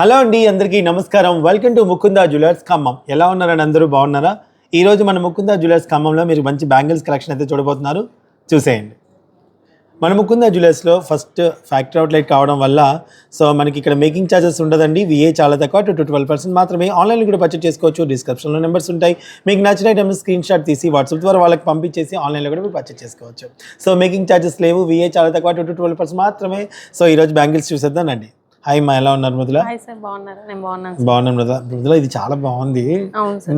Hello అండి అందరికీ నమస్కారం. Welcome to Mukunda jewellers Khammam. ఎలా ఉన్నారని అందరూ? బాగున్నారా? ఈరోజు మన ముకుందా జ్యువెలర్స్ ఖమ్మంలో మీరు మంచి బ్యాంగిల్స్ కలెక్షన్ అయితే చూడబోతున్నారు. చూసేయండి. మన ముకుందా జ్యువెలర్స్లో ఫస్ట్ ఫ్యాక్టరీ అవుట్లెట్ కావడం వల్ల సో మనకి ఇక్కడ మేకింగ్ ఛార్జెస్ ఉండదండి. విఏ చాలా తక్కువ టూ టు ట్వెల్వ్ పర్సెంట్ మాత్రమే. ఆన్లైన్లో కూడా పర్చేస్ చేసుకోవచ్చు. డిస్క్రిప్షన్లో నెంబర్స్ ఉంటాయి. మీకు నచ్చిన ఐటమ్స్ స్క్రీన్ షాట్ తీసి వాట్సాప్ ద్వారా వాళ్ళకి పంపించేసి ఆన్లైన్లో కూడా మీరు పర్చేస్ చేసుకోవచ్చు. సో మేకింగ్ ఛార్జెస్ లేవు. విఏ చాలా తక్కువ టూ టు ట్వెల్వ్ పర్సెంట్ మాత్రమే. సో ఈరోజు బ్యాంగిల్స్ చూసేద్దానండి హాయ్ మా ఎలా ఉన్నారు మృదుల? నేను బాగున్నాను మృదుల. మృదుల ఇది చాలా బాగుంది.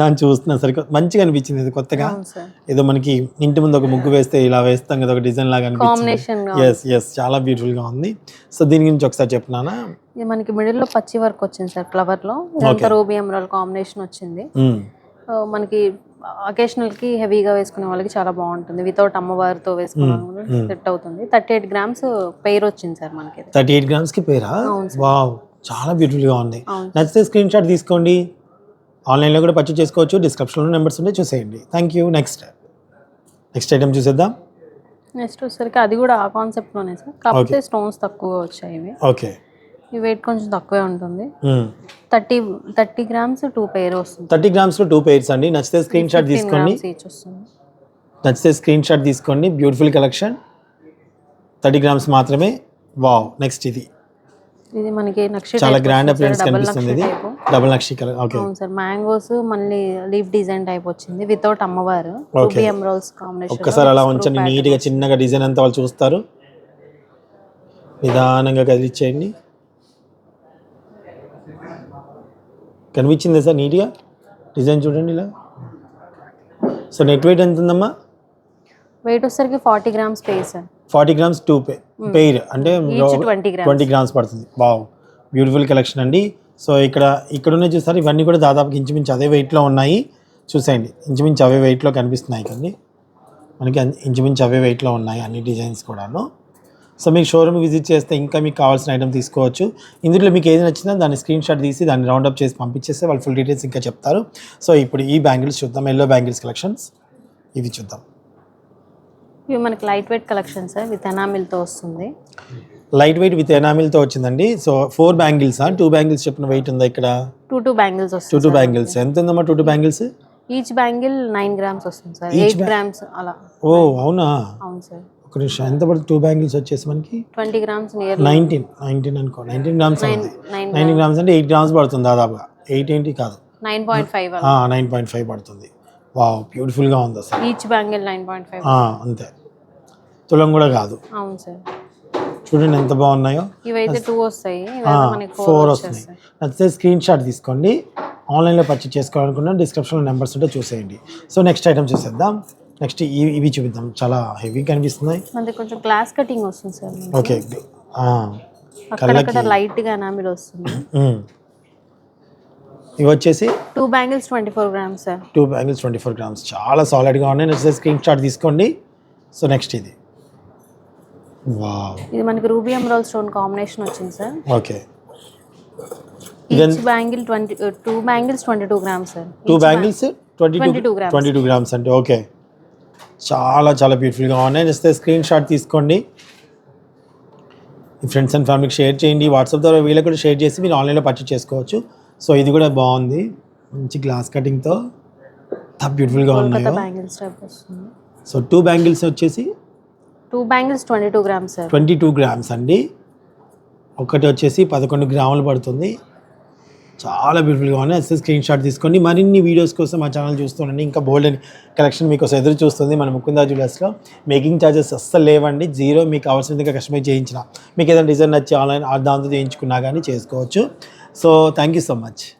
దాన్ని చూస్తున్నా సరే మంచిగా అనిపించింది ఇది కొత్తగా. ఏదో మనకి ఇంటి ముందు ఒక ముగ్గు వేస్తే ఇలా వేస్తాం కదా ఒక డిజైన్ లాగా అనిపించింది. ఎస్ ఎస్ చాలా బ్యూటిఫుల్గా ఉంది. సో దీని గురించి ఒకసారి చెప్తున్నానా? ఇది మనకి మిడిల్లో పచ్చి వర్క్ వచ్చింది సార్ ఫ్లవర్లో. రూబీ ఎమరాల్ కాంబినేషన్ వచ్చింది. సో మనకి అకేషనల్కి హెవీగా వేసుకునే వాళ్ళకి చాలా బాగుంటుంది. వితౌట్ అమ్మవారితో వేసుకునే సెట్ అవుతుంది. థర్టీ ఎయిట్ గ్రామ్స్ పెయిర్ వచ్చింది సార్ మనకి. థర్టీ ఎయిట్ గ్రామ్స్కి పేరా? అవును వావ్ చాలా బ్యూటిఫుల్గా ఉంది నచ్చితే స్క్రీన్ షాట్ తీసుకోండి. ఆన్లైన్లో కూడా పర్చేస్ చేసుకోవచ్చు. డిస్క్రిప్షన్లో నెంబర్స్ ఉంటే చూసేయండి. Thank you next next item చూసేద్దాం. నెక్స్ట్ వచ్చేసరికి అది కూడా ఆ కాన్సెప్ట్లోనే సార్. కాకపోతే స్టోన్స్ తక్కువ వచ్చాయి ఓకే ఈ వెయిట్ కొంచెం తక్కువే ఉంటుంది. Thirty thirty grams two pair వస్తుంది. థర్టీ గ్రామ్స్లో టూ పేర్స్ అండి. నచ్చితే స్క్రీన్ షాట్ తీసుకోండి. గ్రామ్స్ నచ్చితే స్క్రీన్ షాట్ తీసుకోండి. బ్యూటిఫుల్ కలెక్షన్ థర్టీ గ్రామ్స్ మాత్రమే. వావ్ నెక్స్ట్ ఇది. ఇది మనకి నక్షి చాలా గ్రాండ్ అపియరెన్స్ కనిపిస్తుంది ఇది. డబుల్ నక్షి కలర్ ఓకే అవును సార్. మ్యాంగోస్ మళ్ళీ లీఫ్ డిజైన్ టైప్ వచ్చింది. వితౌట్ అమ్మవారు. రూబీ ఎమరాల్స్ కాంబినేషన్ ఒక్కసారి అలా ఉంచండి. నీట్గా చిన్నగా డిజైన్ అంతా వాళ్ళు చూస్తారు. నిదానంగా కదిలిచ్చేయండి. కనిపించింది సార్ నీట్గా? డిజైన్ చూడండి ఇలా. సో నెట్ వెయిట్ ఎంత ఉందమ్మా వెయిట్ వచ్చేసరికి forty grams pair sir. Forty grams two pay pair అంటే ఈచ్ ట్వంటీ గ్రామ్స్ పడుతుంది. వావ్ బ్యూటిఫుల్ కలెక్షన్ అండి. సో ఇక్కడ ఇక్కడ ఉన్న చూస్తారు ఇవన్నీ కూడా దాదాపు ఇంచుమించు అదే వెయిట్లో ఉన్నాయి. చూసేయండి. ఇంచుమించు అవే వెయిట్లో కనిపిస్తున్నాయి కండి మనకి ఇంచుమించు అవే వెయిట్లో ఉన్నాయి అన్ని డిజైన్స్ కూడాను. సో మీకు షోరూమ్ విజిట్ చేస్తే ఇంకా మీకు కావాల్సిన ఐటమ్ తీసుకోవచ్చు. ఇందులో మీకు ఏది నచ్చినా దాన్ని స్క్రీన్ షాట్ తీసి దాన్ని రౌండ్ అప్ చేసి పంపించేస్తే వాళ్ళు ఫుల్ డీటెయిల్స్ ఇంకా చెప్తారు. సో ఇప్పుడు ఈ బ్యాంగిల్స్ చూద్దాం. ఎల్లో బ్యాంగిల్స్ కలెక్షన్స్ ఇవి చూద్దాం. ఇవి మనకి light weight collection sir with ఎనామిల్తో వస్తుంది. లైట్ వెయిట్ విత్ ఎనామిల్తో వచ్చిందండి. So four bangles two bangles చెప్పిన వెయిట్ ఉందా ఇక్కడ? Two two bangles two two bangles ఎంత ఉందమ్మా two two bangles each bangle nine grams వస్తుంది సార్ ఎయిట్ గ్రామ్స్ అలా. ఓ అవునా? అవును సార్ ఒక నిమిషం. ఎంత పడుతుంది? టూ బ్యాంగిల్స్ వచ్చేసి మనకి ట్వంటీ గ్రామ్స్ నైన్టీన్ నైన్టీన్ అనుకో. నైన్టీన్ గ్రామ్స్ నైన్టీన్ గ్రామ్స్ అంటే ఎయిట్ గ్రామ్స్ పడుతుంది దాదాపుగా. ఎయిట్ ఏంటి కాదు. Nine point five nine point five పడుతుంది. వావ్ బ్యూటిఫుల్గా ఉంది అసలు. Each bangle nine point five అంతే. తులం కూడా కాదు. అవును సార్. చూడండి ఎంత బాగున్నాయో. ఇవైతే టూ వస్తాయి. ఫోర్ వస్తున్నాయి. నచ్చితే స్క్రీన్ షాట్ తీసుకోండి. ఆన్లైన్లో పర్చేస్ చేసుకోవాలనుకున్నా డిస్క్రిప్షన్లో నెంబర్స్ ఉంటే చూసేయండి. సో నెక్స్ట్ ఐటమ్ చూసేద్దాం. నెక్స్ట్ ఇవి ఇవి చూపిద్దాం. చాలా హెవీ కనిపిస్తున్నాయి. మనకి కొంచెం గ్లాస్ కటింగ్ వస్తుంది సార్. ఓకే. అక్కడక్కడ లైట్గా ఎనామిల్ వస్తుంది? ఇవి వచ్చేసి two bangles twenty four grams sir two bangles twenty four grams చాలా సాలిడ్గా ఉన్నాయి. నచ్చితే స్క్రీన్ షాట్ తీసుకోండి. సో నెక్స్ట్ ఇది. వావ్ ఇది మనకి రూబీ ఎమరాల్ స్టోన్ కాంబినేషన్ వచ్చింది sir okay. Each bangle twenty two bangles twenty two grams sir two bangles twenty two 22 grams. Twenty two grams అంటే ఓకే చాలా చాలా బ్యూటిఫుల్గా ఉన్నాయి. నచ్చితే స్క్రీన్ షాట్ తీసుకోండి. మీ ఫ్రెండ్స్ అండ్ ఫ్యామిలీకి షేర్ చేయండి. వాట్సాప్ ద్వారా వీళ్ళకి కూడా షేర్ చేసి మీరు ఆన్లైన్లో పర్చేస్ చేసుకోవచ్చు. సో ఇది కూడా బాగుంది. మంచి గ్లాస్ కటింగ్తో బ్యూటిఫుల్గా ఉన్నాయో. సో టూ బ్యాంగిల్స్ వచ్చేసి two bangles twenty two grams twenty two grams అండి. ఒకటి వచ్చేసి పదకొండు గ్రాములు పడుతుంది. చాలా బ్యూటిఫుల్గా ఉన్నాయి. అసలు స్క్రీన్ షాట్ తీసుకోండి. మరిన్ని వీడియోస్ కోసం మా ఛానల్ చూస్తుండండి. ఇంకా బోల్డ్ అని కలెక్షన్ మీకు ఎదురు చూస్తుంది మన ముకుందా జ్యువెలర్స్లో మేకింగ్ ఛార్జెస్ అస్సలు లేవండి. జీరో మీకు అవసరంగా కస్టమైజ్ చేయించిన. మీకు ఏదైనా డిజైన్ నచ్చి ఆన్లైన్ దాంతో చేయించుకున్నా కానీ చేసుకోవచ్చు. So thank you so much